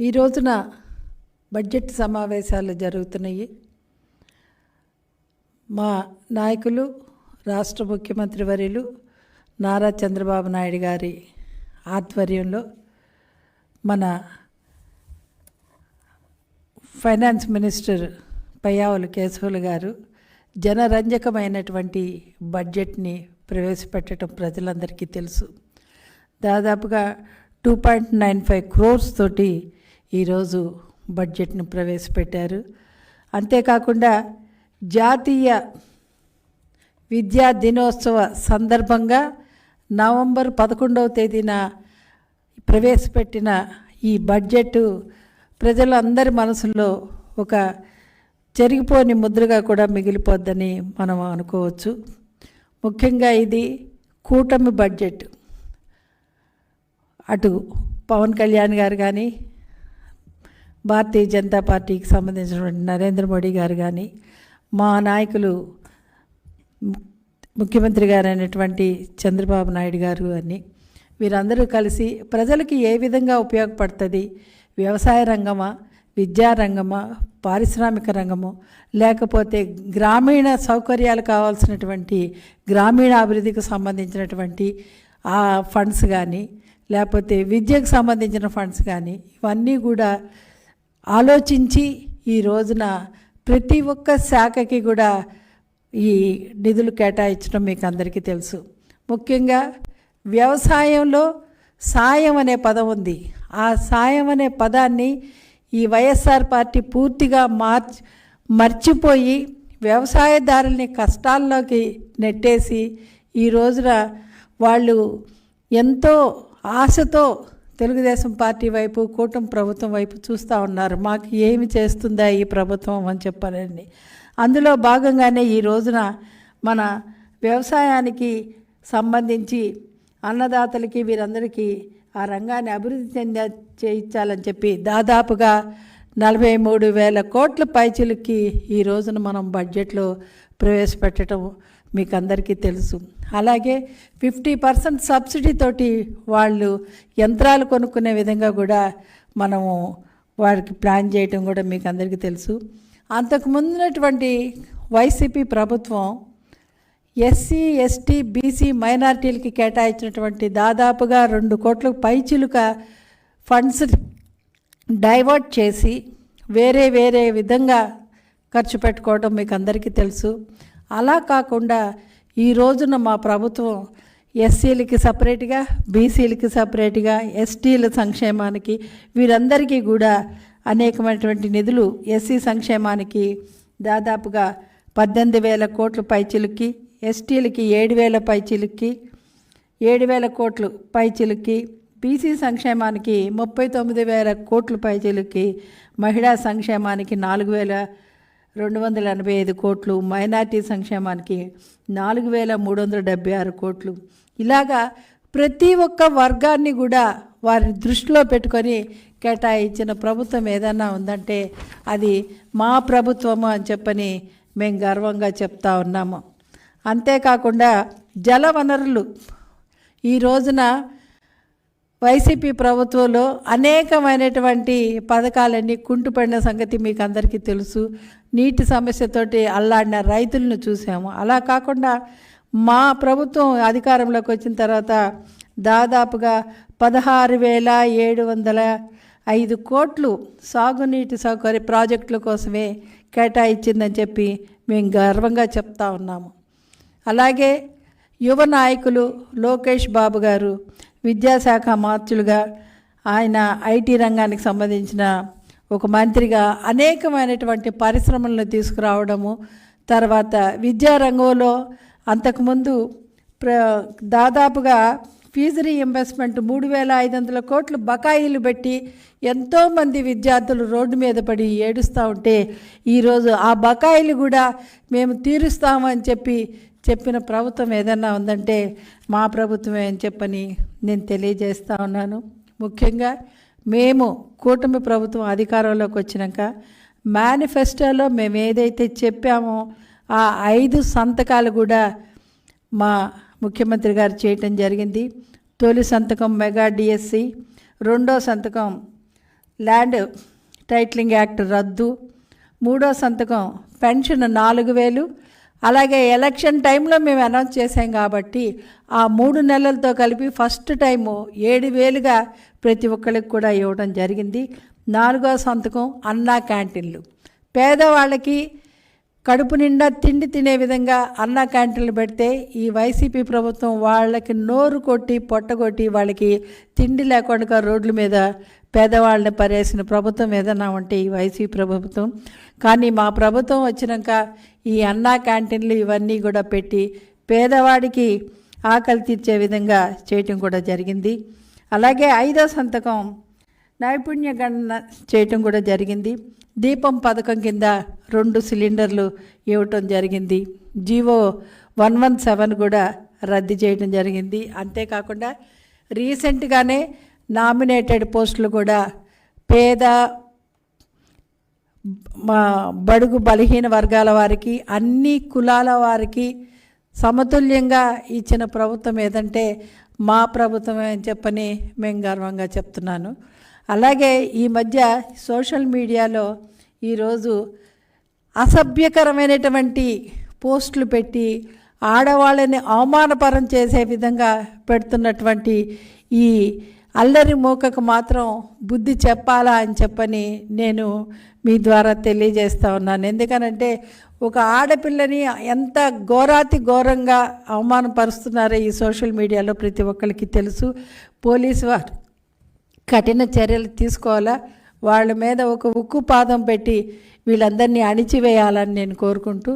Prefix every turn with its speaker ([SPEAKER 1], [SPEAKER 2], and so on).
[SPEAKER 1] ఈ రోజున బడ్జెట్ సమావేశాలు జరుగుతున్నాయి. మా నాయకులు రాష్ట్ర ముఖ్యమంత్రి వర్యులు నారా చంద్రబాబు నాయుడు గారి ఆధ్వర్యంలో మన ఫైనాన్స్ మినిస్టర్ పయ్యావులు కేశవులు గారు జనరంజకమైనటువంటి బడ్జెట్ని ప్రవేశపెట్టడం ప్రజలందరికీ తెలుసు. దాదాపుగా two point nine five crores తోటి ఈరోజు బడ్జెట్ను ప్రవేశపెట్టారు. అంతేకాకుండా జాతీయ విద్యా దినోత్సవ సందర్భంగా నవంబర్ పదకొండవ తేదీన ప్రవేశపెట్టిన ఈ బడ్జెట్ ప్రజలందరి మనసులో ఒక జరిగిపోని ముద్రగా కూడా మిగిలిపోద్దని మనం అనుకోవచ్చు. ముఖ్యంగా ఇది కూటమి బడ్జెట్ అటు పవన్ కళ్యాణ్ గారు కానీ భారతీయ జనతా పార్టీకి సంబంధించినటువంటి నరేంద్ర మోడీ గారు కానీ మా నాయకులు ముఖ్యమంత్రి గారు అయినటువంటి చంద్రబాబు నాయుడు గారు అని వీరందరూ కలిసి ప్రజలకి ఏ విధంగా ఉపయోగపడుతుంది? వ్యవసాయ రంగమా? విద్యా రంగమా? పారిశ్రామిక రంగము? లేకపోతే గ్రామీణ సౌకర్యాలు కావాల్సినటువంటి గ్రామీణ అభివృద్ధికి సంబంధించినటువంటి ఆ ఫండ్స్ కానీ లేకపోతే విద్యకు సంబంధించిన ఫండ్స్ కానీ ఇవన్నీ కూడా ఆలోచించి ఈ రోజున ప్రతి ఒక్క శాఖకి కూడా ఈ నిధులు కేటాయించడం మీకు అందరికీ తెలుసు. ముఖ్యంగా వ్యవసాయంలో సాయం అనే పదం ఉంది. ఆ సాయం అనే పదాన్ని ఈ వైఎస్ఆర్ పార్టీ పూర్తిగా మార్చి మర్చిపోయి వ్యవసాయదారుల్ని కష్టాల్లోకి నెట్టేసి ఈ రోజున వాళ్ళు ఎంతో ఆశతో తెలుగుదేశం పార్టీ వైపు కూటమి ప్రభుత్వం వైపు చూస్తూ ఉన్నారు. మాకు ఏమి చేస్తుందా ఈ ప్రభుత్వం అని చెప్పారండి అందులో భాగంగానే ఈ రోజున మన వ్యవసాయానికి సంబంధించి అన్నదాతలకి వీరందరికీ ఆ రంగాన్ని అభివృద్ధి చెంద చేయించాలని చెప్పి దాదాపుగా నలభై మూడు వేల కోట్ల పైచిలకి ఈ రోజున మనం బడ్జెట్లో ప్రవేశపెట్టడం మీకు అందరికీ తెలుసు. అలాగే ఫిఫ్టీ పర్సెంట్ సబ్సిడీతోటి వాళ్ళు యంత్రాలు కొనుక్కునే విధంగా కూడా మనము వారికి ప్లాన్ చేయటం కూడా మీకు అందరికీ తెలుసు. అంతకు ముందున్నటువంటి వైసీపీ ప్రభుత్వం ఎస్సీ ఎస్టీ బీసీ మైనార్టీలకి కేటాయించినటువంటి దాదాపుగా రెండు కోట్ల పైచిలుక ఫండ్స్ డైవర్ట్ చేసి వేరే వేరే విధంగా ఖర్చు పెట్టుకోవడం మీకు అందరికీ తెలుసు. అలా కాకుండా ఈ రోజున మా ప్రభుత్వం ఎస్సీలకి సపరేట్గా బీసీలకి సపరేట్గా ఎస్టీల సంక్షేమానికి వీరందరికీ కూడా అనేకమైనటువంటి నిధులు ఎస్సీ సంక్షేమానికి దాదాపుగా పద్దెనిమిది వేల కోట్లు పైచిలుకి ఎస్టీలకి ఏడు వేల పైచిలుకి ఏడు వేల కోట్లు పైచిలుకి బీసీ సంక్షేమానికి ముప్పై తొమ్మిది వేల కోట్లు పైచిలుకి మహిళా సంక్షేమానికి నాలుగు వేల రెండు వందల ఎనభై ఐదు కోట్లు మైనార్టీ సంక్షేమానికి నాలుగు వేల మూడు వందల డెబ్బై ఆరు కోట్లు. ఇలాగా ప్రతి ఒక్క వర్గాన్ని కూడా వారిని దృష్టిలో పెట్టుకొని కేటాయించిన ప్రభుత్వం ఏదన్నా ఉందంటే అది మా ప్రభుత్వము అని చెప్పని మేము గర్వంగా చెప్తా ఉన్నాము. అంతేకాకుండా జల వనరులు ఈ రోజున వైసీపీ ప్రభుత్వంలో అనేకమైనటువంటి పథకాలన్నీ కుంటుపడిన సంగతి మీకు అందరికీ తెలుసు. నీటి సమస్యతోటి అల్లాడిన రైతులను చూసాము. అలా కాకుండా మా ప్రభుత్వం అధికారంలోకి వచ్చిన తర్వాత దాదాపుగా పదహారు వేల ఏడు వందల ఐదు కోట్లు సాగునీటి సౌకర్య ప్రాజెక్టుల కోసమే కేటాయించిందని చెప్పి మేము గర్వంగా చెప్తా ఉన్నాము. అలాగే యువ నాయకులు లోకేష్ బాబు గారు విద్యాశాఖ మార్చులుగా ఆయన ఐటీ రంగానికి సంబంధించిన ఒక మంత్రిగా అనేకమైనటువంటి పరిశ్రమలను తీసుకురావడము తర్వాత విద్యారంగంలో అంతకుముందు ప్ర దాదాపుగా ఫీజు రీఇంబర్స్మెంట్ మూడు వేల ఐదు వందల కోట్లు బకాయిలు పెట్టి ఎంతోమంది విద్యార్థులు రోడ్డు మీద పడి ఏడుస్తూ ఉంటే ఈరోజు ఆ బకాయిలు కూడా మేము తీరుస్తామని చెప్పి చెప్పిన ప్రభుత్వం ఏదన్నా ఉందంటే మా ప్రభుత్వమే అని చెప్పని నేను తెలియజేస్తూ ఉన్నాను. ముఖ్యంగా మేము కూటమి ప్రభుత్వం అధికారంలోకి వచ్చినాక మేనిఫెస్టోలో మేము ఏదైతే చెప్పామో ఆ ఐదు సంతకాలు కూడా మా ముఖ్యమంత్రి గారు చేయటం జరిగింది. తొలి సంతకం మెగా డిఎస్సి రెండో సంతకం ల్యాండ్ టైటిలింగ్ యాక్ట్ రద్దు మూడో సంతకం పెన్షన్ నాలుగు వేలు. అలాగే ఎలక్షన్ టైంలో మేము అనౌన్స్ చేసాం కాబట్టి ఆ మూడు నెలలతో కలిపి ఫస్ట్ టైము ఏడు వేలుగా ప్రతి ఒక్కరికి కూడా ఇవ్వడం జరిగింది. నాలుగో సంతకం అన్నా క్యాంటీన్లు. పేదవాళ్ళకి కడుపు నిండా తిండి తినే విధంగా అన్న క్యాంటీన్లు పెడితే ఈ వైసీపీ ప్రభుత్వం వాళ్ళకి నోరు కొట్టి పొట్టగొట్టి వాళ్ళకి తిండి లేకుండా రోడ్ల మీద పేదవాళ్ళని పరేసిన ప్రభుత్వం ఏదైనా ఉంటే ఈ వైసీపీ ప్రభుత్వం. కానీ మా ప్రభుత్వం వచ్చినాక ఈ అన్నా క్యాంటీన్లు ఇవన్నీ కూడా పెట్టి పేదవాడికి ఆకలి తీర్చే విధంగా చేయటం కూడా జరిగింది. అలాగే ఐదో సంతకం నైపుణ్య గణన చేయటం కూడా జరిగింది. దీపం పథకం కింద రెండు సిలిండర్లు ఇవ్వటం జరిగింది. జీవో వన్ వన్ సెవెన్ కూడా రద్దు చేయడం జరిగింది. అంతేకాకుండా రీసెంట్గానే నామినేటెడ్ పోస్టులు కూడా పేద మా బడుగు బలహీన వర్గాల వారికి అన్ని కులాల వారికి సమతుల్యంగా ఇచ్చిన ప్రభుత్వం ఏదంటే మా ప్రభుత్వమే అని చెప్పని మేము గర్వంగా చెప్తున్నాను. అలాగే ఈ మధ్య సోషల్ మీడియాలో ఈరోజు అసభ్యకరమైనటువంటి పోస్టులు పెట్టి ఆడవాళ్ళని అవమానపరం చేసే విధంగా పెడుతున్నటువంటి ఈ అల్లరి మూకకు మాత్రం బుద్ధి చెప్పాలా అని చెప్పని నేను మీ ద్వారా తెలియజేస్తా ఉన్నాను. ఎందుకనంటే ఒక ఆడపిల్లని ఎంత ఘోరాతి ఘోరంగా అవమానపరుస్తున్నారో ఈ సోషల్ మీడియాలో ప్రతి ఒక్కరికి తెలుసు. పోలీసు వారు కఠిన చర్యలు తీసుకోవాలా? వాళ్ళ మీద ఒక ఉక్కు పాదం పెట్టి వీళ్ళందరినీ అణిచివేయాలని నేను కోరుకుంటూ